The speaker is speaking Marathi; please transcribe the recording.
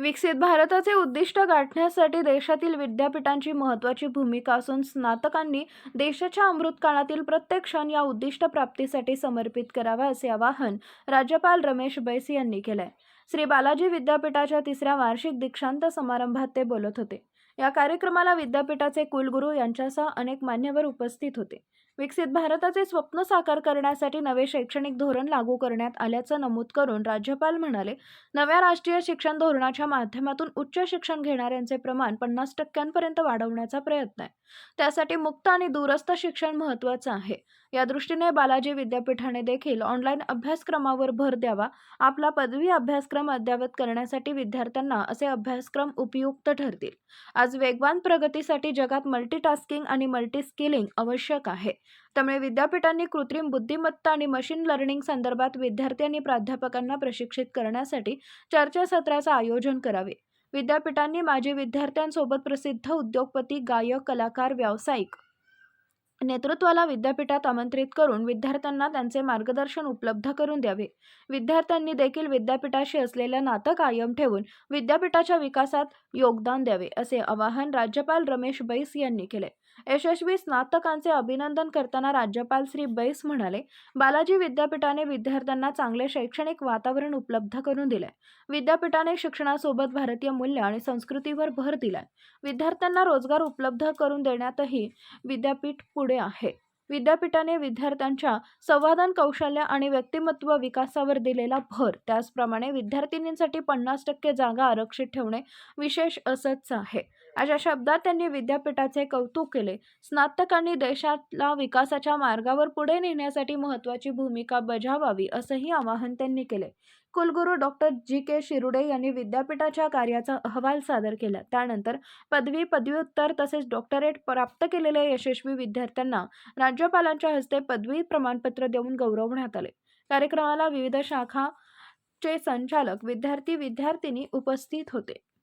विकसित भारताचे उद्दिष्ट गाठण्यासाठी देशातील विद्यापीठांची महत्त्वाची भूमिका असून स्नातकांनी देशाच्या अमृतकाळातील प्रत्येक क्षण या उद्दिष्ट प्राप्तीसाठी समर्पित करावा असे आवाहन राज्यपाल रमेश बैस यांनी केलंय. श्री बालाजी विद्यापीठाच्या तिसऱ्या वार्षिक दीक्षांत समारंभात ते बोलत होते. या कार्यक्रमाला विद्यापीठाचे कुलगुरू यांच्यासह अनेक मान्यवर उपस्थित होते. विकसित भारताचे स्वप्न साकार करण्यासाठी नवे शैक्षणिक धोरण लागू करण्यात आल्याचं नमूद करून राज्यपाल म्हणाले नव्या राष्ट्रीय शिक्षण धोरणाच्या माध्यमातून उच्च शिक्षण घेणाऱ्यांचे प्रमाण पन्नास टक्क्यांपर्यंत वाढवण्याचा प्रयत्न आहे. त्यासाठी मुक्त आणि दूरस्थ शिक्षण महत्त्वाचं आहे. या दृष्टीने बालाजी विद्यापीठाने देखील ऑनलाईन अभ्यासक्रमावर भर द्यावा आपला पदवी अभ्यासक्रम अद्ययावत करण्यासाठी विद्यार्थ्यांना असे अभ्यासक्रम उपयुक्त ठरतील. आज आज वेगवान प्रगतीसाठी जगात मल्टीटास्किंग आणि मल्टीस्किलिंग आवश्यक आहे. त्यामुळे विद्यापीठांनी कृत्रिम बुद्धिमत्ता आणि मशीन लर्निंग संदर्भात विद्यार्थी आणि प्राध्यापकांना प्रशिक्षित करण्यासाठी चर्चासत्राचं आयोजन करावे. विद्यापीठांनी माजी विद्यार्थ्यांसोबत प्रसिद्ध उद्योगपती गायक कलाकार व्यावसायिक नेतृत्वाला विद्यापीठात आमंत्रित करून विद्यार्थ्यांना त्यांचे मार्गदर्शन उपलब्ध करून द्यावे. विद्यार्थ्यांनी देखील विद्यापीठाशी असलेलं नातं कायम ठेवून विद्यापीठाच्या विकासात योगदान द्यावे असे आवाहन राज्यपाल रमेश बैस यांनी केले. यशस्वी स्नातकांचे अभिनंदन करताना राज्यपाल श्री बैस म्हणाले बालाजी विद्यापीठाने विद्यार्थ्यांना चांगले शैक्षणिक वातावरण उपलब्ध करून दिले. विद्यापीठाने शिक्षणासोबत भारतीय मूल्य आणि संस्कृतीवर भर दिलाय. विद्यार्थ्यांना रोजगार उपलब्ध करून देण्यातही विद्यापीठ पुढे आहे. विद्यापीठाने विद्यार्थ्यांच्या संवादन कौशल्य आणि व्यक्तिमत्व विकासावर दिलेला भर. त्याचप्रमाणे विद्यार्थिनींसाठी पन्नास टक्के जागा आरक्षित ठेवणे विशेष असंच आहे. अशा शब्दात त्यांनी विद्यापीठाचे कौतुक केले. स्नातकांनी देशाला विकासाच्या मार्गावर पुढे नेण्यासाठी महत्त्वाची भूमिका बजावावी असंही आवाहन त्यांनी केले. कुलगुरू डॉक्टर जी के शिरुडे यांनी विद्यापीठाच्या कार्याचा अहवाल सादर केला. त्यानंतर पदवी पदव्युत्तर तसेच डॉक्टरेट प्राप्त केलेल्या यशस्वी विद्यार्थ्यांना राज्यपालांच्या हस्ते पदवी प्रमाणपत्र देऊन गौरवण्यात आले. कार्यक्रमाला विविध शाखाचे संचालक विद्यार्थी विद्यार्थिनी उपस्थित होते.